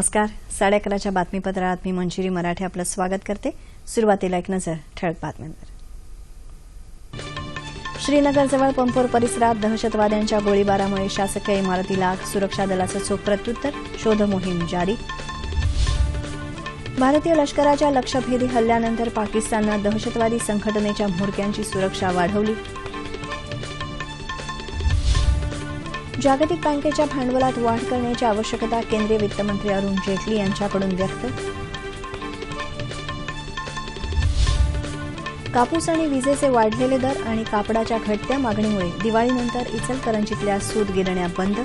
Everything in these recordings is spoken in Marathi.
नमस्कार. साडे अकराच्या बातमीपत्रात मी मंजिरी मराठे आपलं स्वागत करते. सुरुवातीला एक नजर ठळक बातम्यांवर. श्रीनगरजवळ पंपोर परिसरात दहशतवाद्यांच्या गोळीबारामुळे शासकीय इमारतीला सुरक्षा दलाचं चोख प्रत्युत्तर शोध मोहीम जारी. भारतीय लष्कराच्या लक्षभेदी हल्ल्यानंतर पाकिस्ताननं दहशतवादी संघटनेच्या म्होरक्यांची सुरक्षा वाढवली. जागतिक बँकेच्या भांडवलात वाढ करण्याची आवश्यकता केंद्रीय वित्तमंत्री अरुण जेटली यांच्याकडून व्यक्त. कापूस आणि विजेचे वाढलेले दर आणि कापडाच्या घटत्या मागणीमुळे दिवाळीनंतर इचलकरंजीतल्या सूत गिरण्या बंद.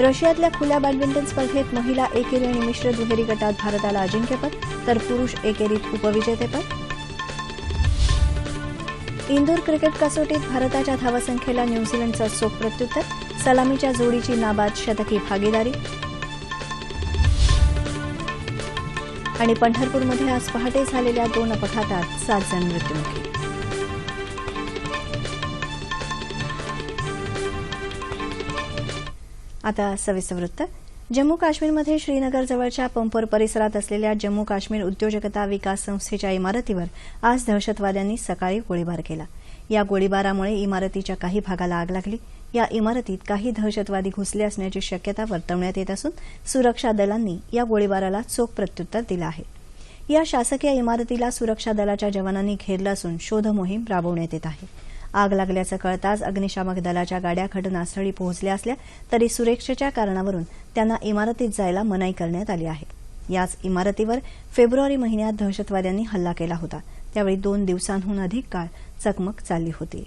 रशियातल्या खुल्या बॅडमिंटन स्पर्धेत महिला एकेरी आणि मिश्र दुहेरी गटात भारताला अजिंक्यपद तर पुरुष एकेरीत उपविजेतेपद. इंदूर क्रिकेट कसोटीत भारताच्या धावसंख्येला न्यूझीलंडचं चोख प्रत्युत्तर सलामीच्या जोडीची नाबाद शतकी भागीदारी. आणि पंढरपूरमध्ये आज पहाटे झालेल्या दोन अपघातात सात जण मृत्युमुखी. आता सविस्तर वृत्त. जम्मू काश्मीरमध्ये श्रीनगरजवळच्या पंपोर परिसरात असलेल्या जम्मू काश्मीर उद्योजकता विकास संस्थेच्या इमारतीवर आज दहशतवाद्यांनी सकाळी गोळीबार केला. या गोळीबारामुळे इमारतीच्या काही भागाला आग लागली. या इमारतीत काही दहशतवादी घुसले असण्याची शक्यता वर्तवण्यात येत असून सुरक्षा दलांनी या गोळीबाराला चोख प्रत्युत्तर दिलं आहे. या शासकीय इमारतीला सुरक्षा दलाच्या जवानांनी घेरलं असून शोध मोहीम राबवण्यात येत आहे. आग लागल्याचं कळताच अग्निशामक दलाच्या गाड्या घटनास्थळी पोहोचल्या असल्या तरी सुरक्षेच्या कारणावरून त्यांना इमारतीत जायला मनाई करण्यात आली आहे. याच इमारतीवर फेब्रुवारी महिन्यात दहशतवाद्यांनी हल्ला केला होता. त्यावेळी दोन दिवसांहून अधिक काळ चकमक चालली होती.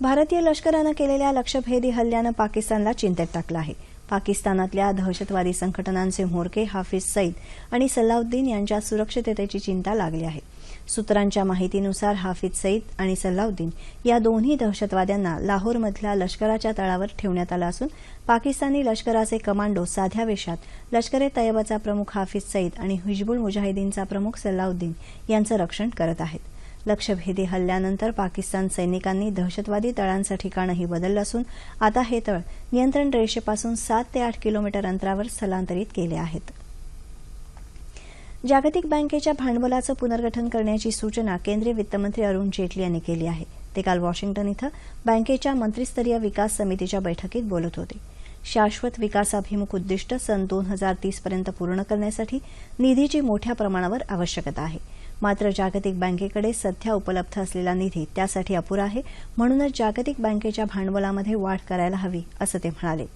भारतीय लष्करानं केलेल्या लक्ष्यभेदी हल्ल्यानं पाकिस्तानला चिंतेत टाकलं आहे. पाकिस्तानातल्या दहशतवादी संघटनांचे म्होरके हाफिज सईद आणि सल्लाउद्दीन यांच्या सुरक्षिततेची चिंता लागली आहे. सूत्रांच्या माहितीनुसार हाफिज सईद आणि सल्लाउद्दीन या दोन्ही दहशतवाद्यांना लाहोरमधल्या लष्कराच्या तळावर ठेवण्यात आलं असून पाकिस्तानी लष्कराचे कमांडो साध्या वेशात लष्कर ए तयबाचा प्रमुख हाफिज सईद आणि हिजबुल मुजाहिदीनचा प्रमुख सल्लाउद्दीन यांचं रक्षण करत आहेत. लक्ष्यभेदी हल्ल्यानंतर पाकिस्तान सैनिकांनी दहशतवादी तळांचं ठिकाणही बदललं असून आता हे तळ नियंत्रण रेषेपासून सात ते आठ किलोमीटर अंतरावर स्थलांतरित केले आहेत. जागतिक बँकेच्या भांडवलाचं पुनर्गठन करण्याची सूचना केंद्रीय वित्तमंत्री अरुण जेटली यांनी केली आहे. ते काल वॉशिंग्टन इथं बँकेच्या मंत्रिस्तरीय विकास समितीच्या बैठकीत बोलत होते. शाश्वत विकासाभिमुख उद्दिष्ट सन दोन हजार तीसपर्यंत पूर्ण करण्यासाठी निधीची मोठ्या प्रमाणावर आवश्यकता आहे. मात्र जागतिक बँकेकडे सध्या उपलब्ध असलेला निधी त्यासाठी अपुरा आहे. म्हणूनच जागतिक बँकेच्या भांडवलामध्ये वाढ करायला हवी असं ते म्हणाले.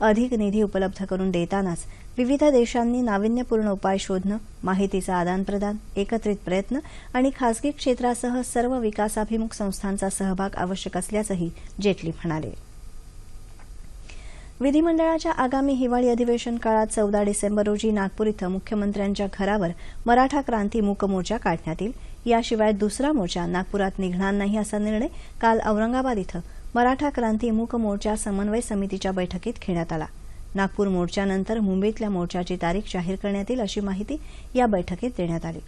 अधिक निधी उपलब्ध करून देतानाच विविध देशांनी नाविन्यपूर्ण उपाय शोधणं माहितीचं आदानप्रदान एकत्रित प्रयत्न आणि खासगी क्षेत्रासह सर्व विकासाभिमुख संस्थांचा सहभाग आवश्यक असल्याचंही जेटली म्हणाले. विधिमंडळाच्या आगामी हिवाळी अधिवेशन काळात चौदा डिसेंबर रोजी नागपूर इथं मुख्यमंत्र्यांच्या घरावर मराठा क्रांती मूक मोर्चा काढण्यात येईल. याशिवाय दुसरा मोर्चा नागपुरात निघणार नाही असा निर्णय काल औरंगाबाद इथं मराठा क्रांती मूक मोर्चा समन्वय समितीच्या बैठकीत घेण्यात आला. नागपूर मोर्चानंतर मुंबईतल्या मोर्चाची तारीख जाहीर करण्यात येईल अशी माहिती या बैठकीत देण्यात आली.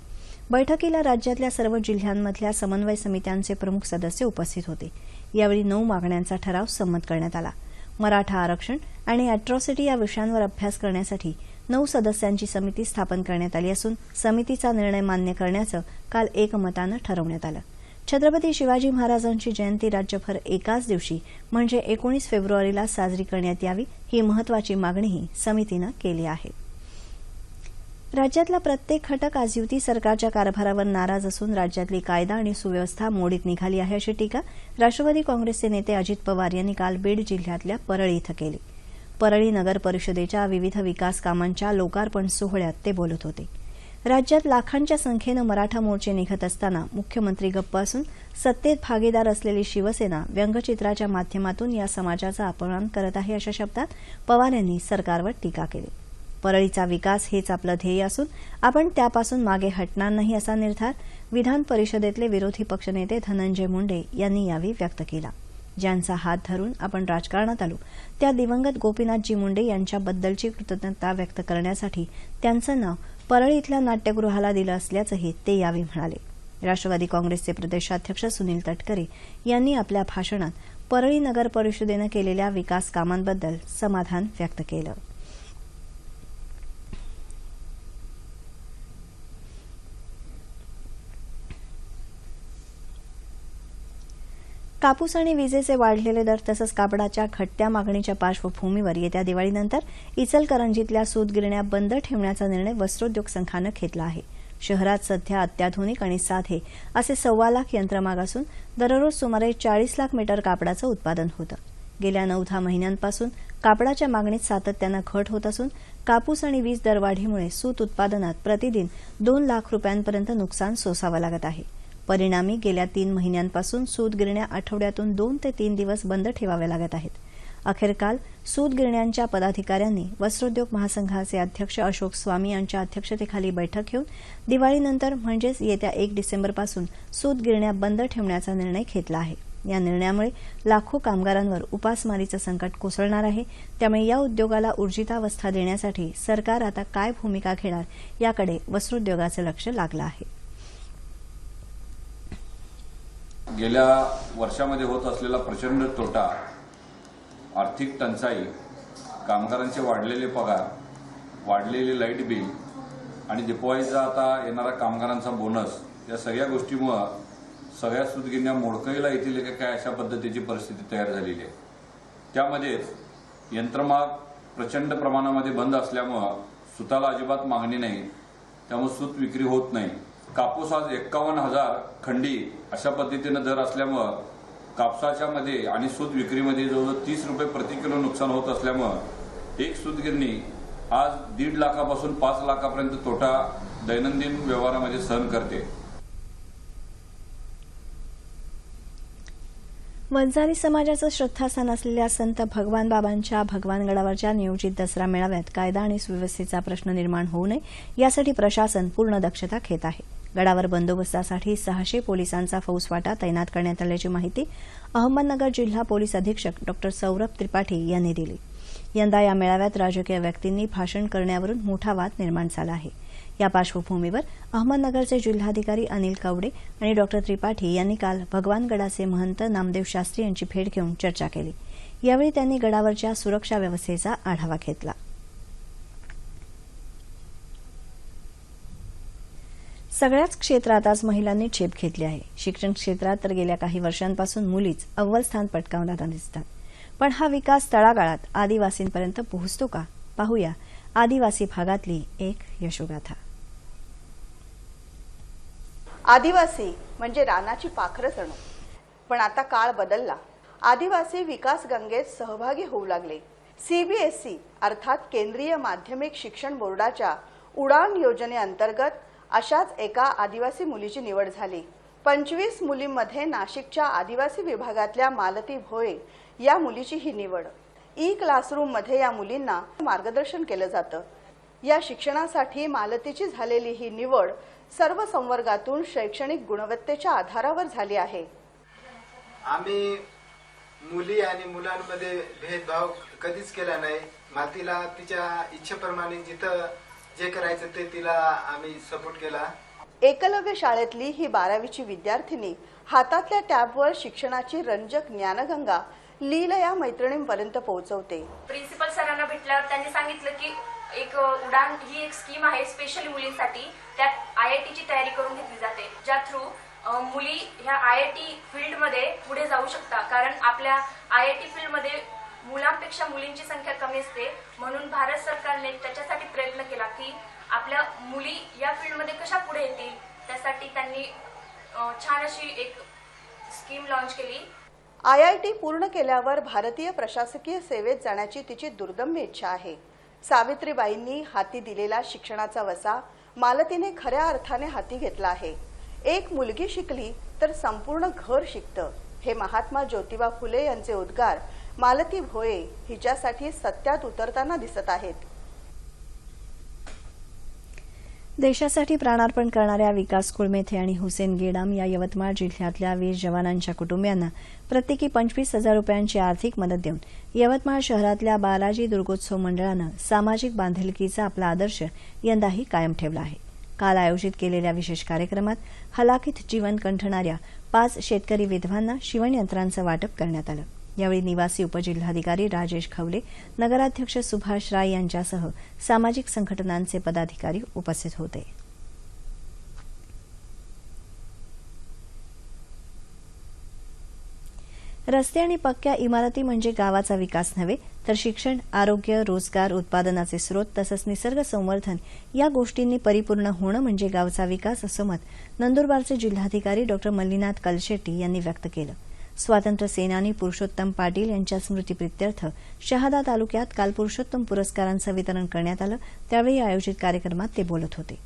बैठकीला राज्यातल्या सर्व जिल्ह्यांमधल्या समन्वय समित्यांचे प्रमुख सदस्य उपस्थित होते. यावेळी नऊ मागण्यांचा ठराव संमत करण्यात आला. मराठा आरक्षण आणि अॅट्रॉसिटी या विषयांवर अभ्यास करण्यासाठी नऊ सदस्यांची समिती स्थापन करण्यात आली असून समितीचा निर्णय मान्य करण्याचं काल एकमतानं ठरवण्यात आलं. छत्रपती शिवाजी महाराजांची जयंती राज्यभर एकाच दिवशी म्हणजे एकोणीस फेब्रुवारीला साजरी करण्यात यावी ही महत्वाची मागणीही समितीनं केली आहे. राज्यातला प्रत्येक घटक आज युती सरकारच्या कारभारावर नाराज असून राज्यातली कायदा आणि सुव्यवस्था मोडीत निघाली आहे अशी टीका राष्ट्रवादी काँग्रेसचे नेते अजित पवार यांनी काल बीड जिल्ह्यातल्या परळी इथं केली. परळी नगर परिषदेच्या विविध विकास कामांच्या लोकार्पण सोहळ्यात ते बोलत होते. राज्यात लाखांच्या संख्येनं मराठा मोर्चे निघत असताना मुख्यमंत्री गप्प असून सत्तेत भागीदार असलेली शिवसेना व्यंगचित्राच्या माध्यमातून या समाजाचा अपमान करत आहे अशा शब्दात पवार यांनी सरकारवर टीका केली. परळीचा विकास हेच आपलं ध्येय असून आपण त्यापासून मागे हटणार नाही असा निर्धार विधान परिषदेतले विरोधी पक्षनेते धनंजय मुंडे यांनी यावेळी व्यक्त केला. ज्यांचा हात धरून आपण राजकारणात आलो त्या दिवंगत गोपीनाथजी मुंडे यांच्याबद्दलची कृतज्ञता व्यक्त करण्यासाठी त्यांचं नाव परळी इथल्या नाट्यगृहाला दिलं असल्याचंही ते यावेळी म्हणाले. राष्ट्रवादी काँग्रेसचे प्रदेशाध्यक्ष सुनील तटकरे यांनी आपल्या भाषणात परळी नगर परिषदेनं केलेल्या विकास कामांबद्दल समाधान व्यक्त केलं. कापूस आणि विजेचे वाढलेले दर तसंच कापडाच्या घटत्या मागणीच्या पार्श्वभूमीवर येत्या दिवाळीनंतर इचलकरंजीतल्या सूतगिरण्या बंद ठेवण्याचा निर्णय वस्त्रोद्योग संघानं घेतला आहे. शहरात सध्या अत्याधुनिक आणि साधे असे सव्वा लाख यंत्रमाग असून दररोज सुमारे चाळीस लाख मीटर कापडाचं उत्पादन होतं. गेल्या नऊ दहा महिन्यांपासून कापडाच्या मागणीत सातत्यानं घट होत असून कापूस आणि वीज दरवाढीमुळे सूत उत्पादनात प्रतिदिन दोन लाख रुपयांपर्यंत नुकसान सोसावं लागत आहे. परिणामी गेल्या तीन महिन्यांपासून सूत गिरण्या आठवड्यातून दोन ते तीन दिवस बंद ठेवाव्या लागत आहेत. अखेर काल सूत गिरण्यांच्या पदाधिकाऱ्यांनी वस्त्रोद्योग महासंघाचे अध्यक्ष अशोक स्वामी यांच्या अध्यक्षतेखाली बैठक घेऊन दिवाळीनंतर म्हणजेच येत्या एक डिसेंबरपासून सूत गिरण्या बंद ठेवण्याचा निर्णय घेतला आहे. या निर्णयामुळे लाखो कामगारांवर उपासमारीचं संकट कोसळणार आहे. त्यामुळे या उद्योगाला ऊर्जितावस्था देण्यासाठी सरकार आता काय भूमिका घेणार याकडे वस्त्रोद्योगाचं लक्ष लागलं आहे. गेल्या वर्षामध्ये होत असलेला प्रचंड तोटा आर्थिक टंचाई कामगारांचे वाढलेले पगार वाढलेले लाइट बिल आणि दिपवाळीचा आता येणारा कामगारांचा बोनस या सगळ्या गोष्टीमुळं सगळ्या सुदगिन्या मोडकळीला येतील का काय अशा पद्धतीची परिस्थिती तयार झालेली आहे. त्यामध्येच यंत्रमाग प्रचंड प्रमाणामध्ये बंद असल्यामुळं सुताला अजिबात मागणी नाही. त्यामुळे सूत विक्री होत नाही. कापूस आज एक्कावन्न हजार खंडी अशा पद्धतीनं दर असल्यामुळं कापसाच्या मध्ये आणि सूत विक्रीमध्ये जवळजवळ तीस रुपये प्रति किलो नुकसान होत असल्यामुळं एक सूतगिरणी आज दीड लाखापासून पाच लाखापर्यंत तोटा दैनंदिन व्यवहारामध्ये सहन करते. वंजारी समाजाचं श्रद्धास्थान असलेल्या संत भगवान बाबांच्या भगवानगडावरच्या नियोजित दसरा मेळाव्यात कायदा आणि सुव्यवस्थेचा प्रश्न निर्माण होऊ नये यासाठी प्रशासन पूर्ण दक्षता घेत आहे. गडावर बंदोबस्तासाठी सहाशे पोलिसांचा फौजफाटा तैनात करण्यात आल्याची माहिती अहमदनगर जिल्हा पोलीस अधीक्षक डॉ सौरभ त्रिपाठी यांनी दिली. यंदा या मेळाव्यात राजकीय व्यक्तींनी भाषण करण्यावरून मोठा वाद निर्माण झाला आहे. या पार्श्वभूमीवर अहमदनगरचे जिल्हाधिकारी अनिल कवडे आणि डॉ त्रिपाठी यांनी काल भगवानगडाचे महंत नामदेव शास्त्री यांची भेट घेऊन चर्चा केली. यावेळी त्यांनी गडावरच्या सुरक्षा व्यवस्थेचा आढावा घेतला. सगळ्याच क्षेत्रात आज महिलांनी छेप घेतली आहे. शिक्षण क्षेत्रात तर गेल्या काही वर्षांपासून मुलीच अव्वल स्थान पटकावताना दिसतात. पण हा विकास तळागाळात आदिवासींपर्यंत पोहोचतो का? पाहूया. आदिवासी भागातली एक यशोगाथा. आदिवासी म्हणजे रानाची पाखरं जणू. पण आता काळ बदलला. आदिवासी विकास गंगेत सहभागी होऊ लागले. सीबीएसई अर्थात केंद्रीय माध्यमिक शिक्षण बोर्डाच्या उडान योजनेअंतर्गत अशाच एका आदिवासी मुलीची निवड झाली. पंचवीस मुलींमध्ये नाशिकच्या आदिवासी विभागातल्या मालती भोये या मुलीची ही निवड. ई क्लासरूममध्ये या मुलींना मार्गदर्शन केलं जातं. या शिक्षणासाठी मालतीची झालेली ही निवड सर्व संवर्गातून शैक्षणिक गुणवत्तेच्या आधारावर झाली आहे. आम्ही मुली आणि मुलांमध्ये भेदभाव कधीच केला नाही. मातीला तिच्या इच्छेप्रमाणे जिथं जे करायचं ते तिला आम्ही सपोर्ट केला. एकलव्य शाळेतली ही बारावीची विद्यार्थिनी हातातल्या टॅबवर शिक्षणाची रंजक ज्ञानगंगा लीलया मैत्रिणींपर्यंत पोहोचवते. प्रिन्सिपल सरांना भेटल्यावर त्यांनी सांगितलं की एक उडान ही एक स्कीम आहे स्पेशली मुलींसाठी. त्यात आय आय टीची तयारी करून घेतली जाते. ज्या थ्रू मुली ह्या आय आय टी फील्डमध्ये पुढे जाऊ शकता. कारण आपल्या आय आय टी फील्डमध्ये मुलांपेक्षा मुलींची संख्या कमी असते. म्हणून भारत सरकारने त्याच्यासाठी प्रयत्न केला की आपल्या मुली या फील्डमध्ये कशा पुढे येतील त्यासाठी त्यांनी छान अशी एक स्कीम लॉन्च केली. आय आय टी पूर्ण केल्यावर भारतीय प्रशासकीय सेवेत जाण्याची तिची दुर्दम्य इच्छा आहे. सावित्रीबाईंनी हाती दिलेला शिक्षणाचा वसा मालतीने खऱ्या अर्थाने हाती घेतला आहे. एक मुलगी शिकली तर संपूर्ण घर शिकतं. हे महात्मा ज्योतिबा फुले यांचे उद्गार मालती भोये हिच्यासाठी सत्यात उतरताना दिसत आहेत. देशासाठी प्राणार्पण करणाऱ्या विकास कुळमेथे आणि हुसेन गेडाम या यवतमाळ जिल्ह्यातल्या वीर जवानांच्या कुटुंबियांना प्रत्येकी पंचवीस हजार रुपयांची आर्थिक मदत देऊन यवतमाळ शहरातल्या बालाजी दुर्गोत्सव मंडळानं सामाजिक बांधिलकीचा आपला आदर्श यंदाही कायम ठेवला आहे. काल आयोजित केलेल्या विशेष कार्यक्रमात हलाखीत जीवन कंठणाऱ्या पाच शेतकरी विधवांना शिवणयंत्रांचं वाटप करण्यात आलं. यावेळी निवासी उपजिल्हाधिकारी राजेश खवले नगराध्यक्ष सुभाष राय यांच्यासह सामाजिक संघटनांचे पदाधिकारी उपस्थित होते. रस्ते आणि पक्क्या इमारती म्हणजे गावाचा विकास नव्हे तर शिक्षण आरोग्य रोजगार उत्पादनाचे स्रोत तसंच निसर्ग संवर्धन या गोष्टींनी परिपूर्ण होणं म्हणजे गावचा विकास असं मत नंदुरबारचे जिल्हाधिकारी डॉ मल्लीनाथ कलशेट्टी यांनी व्यक्त केलं. स्वातंत्र्य सेनानी पुरुषोत्तम पाटील यांच्या स्मृतीप्रित्यर्थ शहादा तालुक्यात काल पुरुषोत्तम पुरस्कारांचं वितरण करण्यात आलं. त्यावेळी आयोजित कार्यक्रमात ते बोलत होते.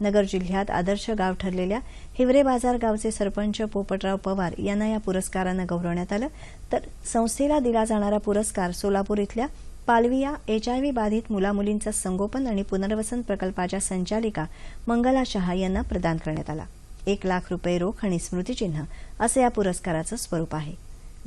नगर जिल्ह्यात आदर्श गाव ठरलेल्या हिवरे बाजार गावचे सरपंच पोपटराव पवार यांना या पुरस्कारानं गौरवण्यात आलं. तर संस्थेला दिला जाणारा पुरस्कार सोलापूर इथल्या पालविया एचआयव्ही बाधित मुलामुलींचं संगोपन आणि पुनर्वसन प्रकल्पाच्या संचालिका मंगला शहा यांना प्रदान करण्यात आला. एक लाख रुपये रोख आणि स्मृतिचिन्ह असं या पुरस्काराचं स्वरूप आहे.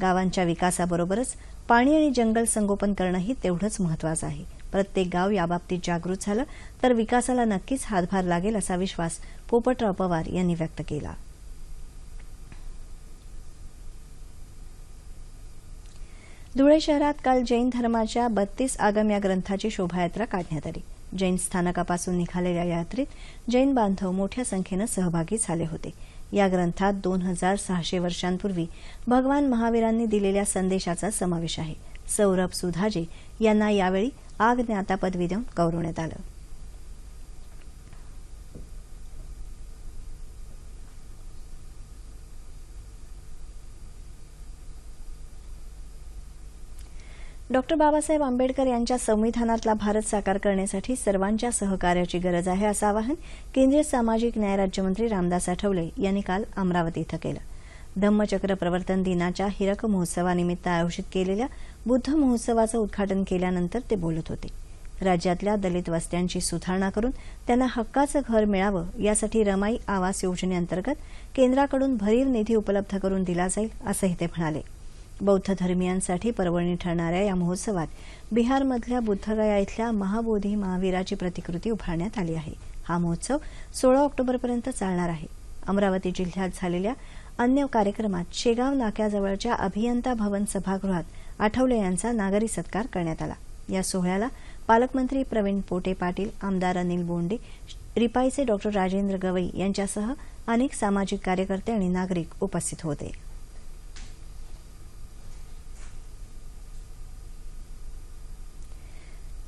गावांच्या विकासाबरोबरच पाणी आणि जंगल संगोपन करणंही तेवढंच महत्वाचं आहे. प्रत्येक गाव याबाबतीत जागृत झालं तर विकासाला नक्कीच हातभार लागेल असा विश्वास पोपटराव पवार यांनी व्यक्त केला. धुळे शहरात काल जैन धर्माच्या बत्तीस आगम या ग्रंथाची शोभायात्रा काढण्यात आली. जैन स्थानकापासून निघालेल्या यात्रेत जैन बांधव मोठ्या संख्येनं सहभागी झाले होते. या ग्रंथात दोन हजार सहाशे वर्षांपूर्वी भगवान महावीरांनी दिलेल्या संदेशाचा समावेश आहे. सौरभ सुधाजे यांना यावेळी आग ज्ञाता पदवी देऊन गौरवण्यात आलं. डॉक्टर बाबासाहेब आंबेडकर यांच्या संविधानातला भारत साकार करण्यासाठी सर्वांच्या सहकार्याची गरज आहे असं आवाहन केंद्रीय सामाजिक न्याय राज्यमंत्री रामदास आठवले यांनी काल अमरावती इथं केलं. धम्मचक्र प्रवर्तन दिनाच्या हिरक महोत्सवानिमित्त आयोजित केलेल्या बुद्ध महोत्सवाचं उद्घाटन केल्यानंतर ते बोलत होते. राज्यातल्या दलित वस्त्यांची सुधारणा करून त्यांना हक्काचं घर मिळावं यासाठी रमाई आवास योजनेअंतर्गत केंद्राकडून भरीव निधी उपलब्ध करून दिला जाईल असंही ते म्हणाले. बौद्ध धर्मियांसाठी पर्वणी ठरणाऱ्या या महोत्सवात बिहारमधल्या बुद्धगया इथल्या महाबोधी महावीराची प्रतिकृती उभारण्यात आली आहे. हा महोत्सव सोळा ऑक्टोबरपर्यंत चालणार आहे. अमरावती जिल्ह्यात झालेल्या अन्य कार्यक्रमात शेगाव नाक्याजवळच्या अभियंता भवन सभागृहात आठवले यांचा नागरी सत्कार करण्यात आला. या सोहळ्याला पालकमंत्री प्रवीण पोटे पाटील आमदार अनिल बोंडे रिपाईचे डॉक्टर राजेंद्र गवई यांच्यासह अनेक सामाजिक कार्यकर्ते आणि नागरिक उपस्थित होते.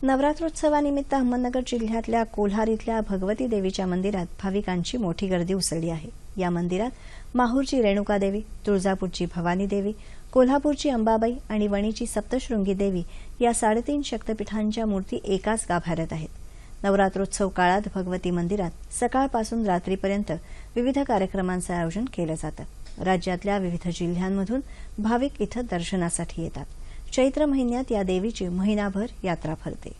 नवरात्रोत्सवानिमित्त अहमदनगर जिल्ह्यातल्या कोल्हार इथल्या भगवती देवीच्या मंदिरात भाविकांची मोठी गर्दी उसळली आहे. या मंदिरात माहूरची रेणुका देवी तुळजापूरची भवानी देवी कोल्हापूरची अंबाबाई आणि वणीची सप्तशृंगी देवी या साडेतीन शक्तपीठांच्या मूर्ती एकाच गाभाऱ्यात आहेत. नवरात्रोत्सव काळात भगवती मंदिरात सकाळपासून रात्रीपर्यंत विविध कार्यक्रमांचं आयोजन केलं जातं. राज्यातल्या विविध जिल्ह्यांमधून भाविक इथं दर्शनासाठी येतात. चैत्र महिन्यात या देवीची महिनाभर यात्रा भरते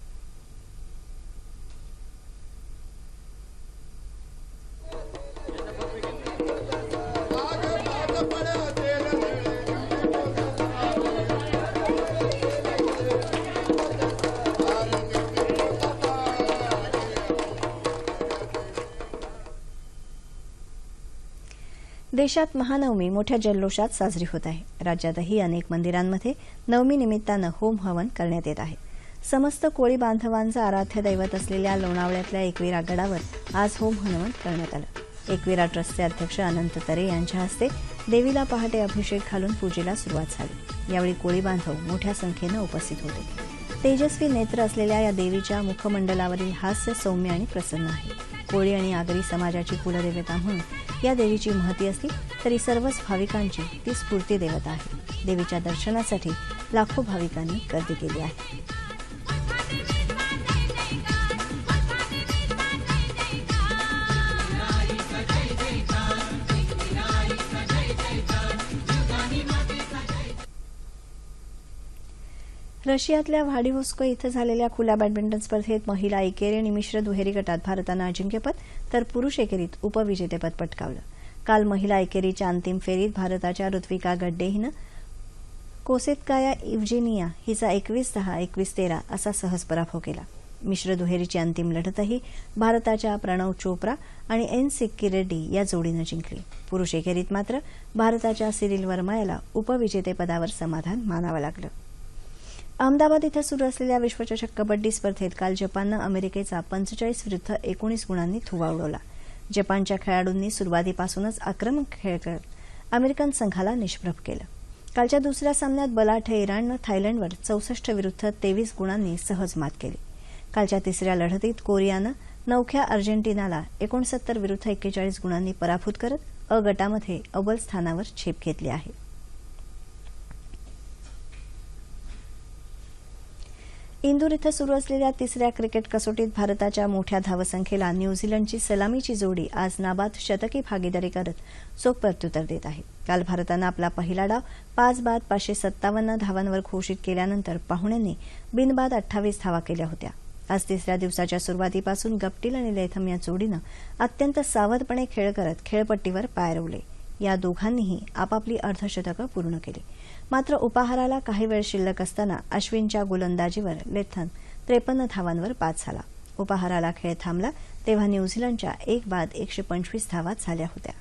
देशात महानवमी मोठ्या जल्लोषात साजरी होत आहे. राज्यातही अनेक मंदिरांमध्ये नवमी निमित्तानं होम हवन करण्यात येत आहे. समस्त कोळी बांधवांचं आराध्य दैवत असलेल्या लोणावळ्यातल्या एकविरा गडावर आज होम हवन करण्यात आलं. एकविरा ट्रस्टचे अध्यक्ष अनंत तरे यांच्या हस्ते देवीला पहाटे अभिषेक घालून पूजेला सुरुवात झाली. यावेळी कोळी बांधव मोठ्या संख्येनं उपस्थित होते. तेजस्वी नेत्र असलेल्या या देवीच्या मुखमंडलावरील हास्य सौम्य आणि प्रसन्न आहे. कोळी आणि आगरी समाजाची कुलदेवता म्हणून या देवीची महती असली तरी सर्वच भाविकांची ती स्फूर्ती देवता आहे. देवीच्या दर्शनासाठी लाखो भाविकांनी गर्दी केली आहे. रशियातल्या व्हाडिव्होस्को इथं झालेल्या खुल्या बॅडमिंटन स्पर्धेत महिला एकेरी आणि मिश्र दुहेरी गटात भारतानं अजिंक्यपद तर पुरुष एकेरीत उपविजेतेपद पटकावलं. काल महिला एकेरीच्या अंतिम फेरीत भारताच्या ऋत्विका गड्डे हिनं कोसेतकाया इव्जेनिया हिचा एकवीस दहा एकवीस तेरा असा सहज पराभव केला. मिश्र दुहेरीची अंतिम लढतही भारताच्या प्रणव चोप्रा आणि एन सिक्की रेड्डी या जोडीनं जिंकली. पुरुष एकेरीत मात्र भारताच्या सिरिल वर्मा याला उपविजेतेपदावर समाधान मानावं लागलं. अहमदाबाद इथं सुरू असलेल्या विश्वचषक कबड्डी स्पर्धेत काल जपाननं अमेरिकेचा पंचेचाळीस विरुद्ध एकोणीस गुणांनी थुवा उडवला. जपानच्या खेळाडूंनी सुरुवातीपासूनच आक्रमक खेळ करत अमेरिकन संघाला निष्प्रभ केलं. कालच्या दुसऱ्या सामन्यात बलाढ्य इराणनं थायलंडवर चौसष्ट विरुद्ध तेवीस गुणांनी सहज मात केली. कालच्या तिसऱ्या लढतीत कोरियानं नवख्या अर्जेंटिनाला एकोणसत्तर विरुद्ध एक्केचाळीस गुणांनी पराभूत करत अ गटामध्ये अव्वल स्थानावर झेप घेतली आहे. इंदूर इथं सुरू असलेल्या तिसऱ्या क्रिकेट कसोटीत भारताच्या मोठ्या धावसंख्येला न्यूझीलंडची सलामीची जोडी आज नाबाद शतकी भागीदारी करत चोख प्रत्युत्तर देत आहे. काल भारतानं आपला पहिला डाव पाच बाद पाचशे सत्तावन्न धावांवर घोषित केल्यानंतर पाहुण्यांनी बिनबाद अठ्ठावीस धावा केल्या होत्या. आज तिसऱ्या दिवसाच्या सुरुवातीपासून गप्टील आणि लेथम या जोडीनं अत्यंत सावधपणे खेळ करत खेळपट्टीवर पाय रोवले. या दोघांनीही आपापली अर्धशतकं पूर्ण केली. मात्र उपाहाराला काही वेळ शिल्लक असताना अश्विनच्या गोलंदाजीवर लेथन त्रेपन्न धावांवर बाद झाला. उपाहाराला खेळ थांबला तेव्हा न्यूझीलंडच्या एक बाद एकशे पंचवीस धावा झाल्या होत्या.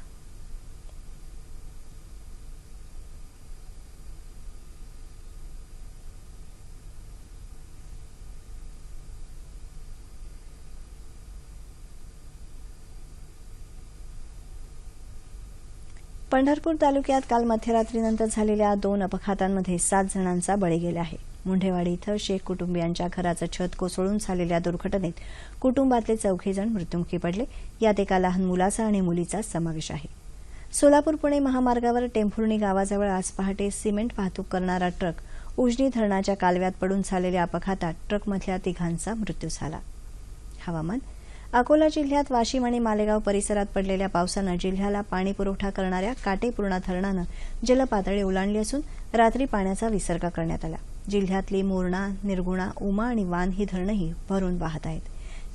पंढरपूर तालुक्यात काल मध्यरात्रीनंतर झालेल्या दोन अपघातांमध्ये सात जणांचा बळी गेला आहे. मुंढेवाडी इथं शेख कुटुंबियांच्या घराचं छत कोसळून झालेल्या दुर्घटनेत कुटुंबातले चौघेजण मृत्युमुखी पडले. यात एका लहान मुलाचा आणि मुलीचा समावेश आहे. सोलापूर पुणे महामार्गावर टेंभुर्णी गावाजवळ आज पहाटे सिमेंट वाहतूक करणारा ट्रक उजनी धरणाच्या कालव्यात पडून झालेल्या अपघातात ट्रकमधल्या तिघांचा मृत्यू झाला. हवामान अकोला जिल्ह्यात वाशिम आणि मालेगाव परिसरात पडलेल्या पावसानं जिल्ह्याला पाणी पुरवठा करणाऱ्या काटेपूर्णा धरणानं जलपातळी ओलांडली असून रात्री पाण्याचा विसर्ग करण्यात आला. जिल्ह्यातली मोरणा निर्गुणा उमा आणि वान ही धरणंही भरून वाहत आहेत.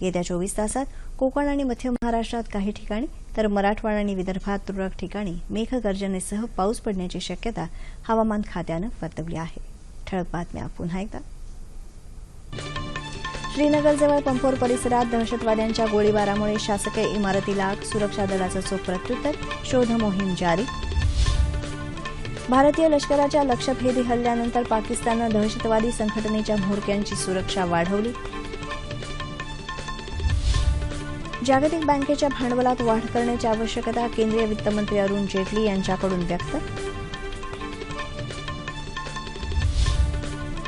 येत्या चोवीस तासात कोकण आणि मध्य महाराष्ट्रात काही ठिकाणी तर मराठवाडा आणि विदर्भात तुरळक ठिकाणी मेघगर्जनेसह पाऊस पडण्याची शक्यता हवामान खात्यानं वर्तवली आहे. ठळक बातम्या पुन्हा एकदा. श्रीनगरजवळ पंपोर परिसरात दहशतवाद्यांच्या गोळीबारामुळे शासकीय इमारतीला आग सुरक्षा दलाचं चोख प्रत्युत्तर शोध मोहीम जारी. भारतीय लष्कराच्या लक्ष्यभेदी हल्ल्यानंतर पाकिस्ताननं दहशतवादी संघटनेच्या म्होरक्यांची सुरक्षा वाढवली. जागतिक बँकेच्या भांडवलात वाढ करण्याची आवश्यकता केंद्रीय वित्तमंत्री अरुण जेटली यांच्याकडून व्यक्त.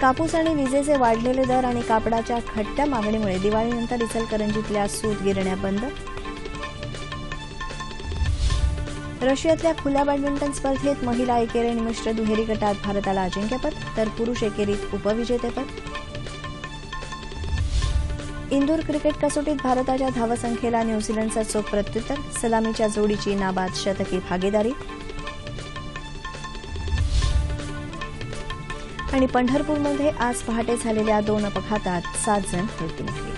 कापूस आणि विजेचे वाढलेले दर आणि कापडाच्या खट्ट्या मागणीमुळे दिवाळीनंतर इचलकरंजीतल्या सूत गिरण्या बंद? रशियातल्या खुल्या बॅडमिंटन स्पर्धेत महिला एकेरी आणि मिश्र दुहेरी गटात भारताला अजिंक्यपद तर पुरुष एकेरीत उपविजेतेपद इंदूर क्रिकेट कसोटीत भारताच्या धावसंख्येला न्यूझीलंडचा चोख प्रत्युत्तर सलामीच्या जोडीची नाबाद शतकी भागीदारी. आणि पंढरपूरमध्ये आज पहाटे झालेल्या दोन अपघातात सात जण मृत्युमुखी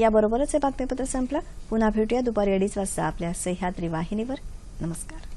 याबरोबरच हे बातमीपत्र संपलं. पुन्हा भेटूया दुपारी अडीच वाजता आपल्या सह्याद्री वाहिनीवर. नमस्कार.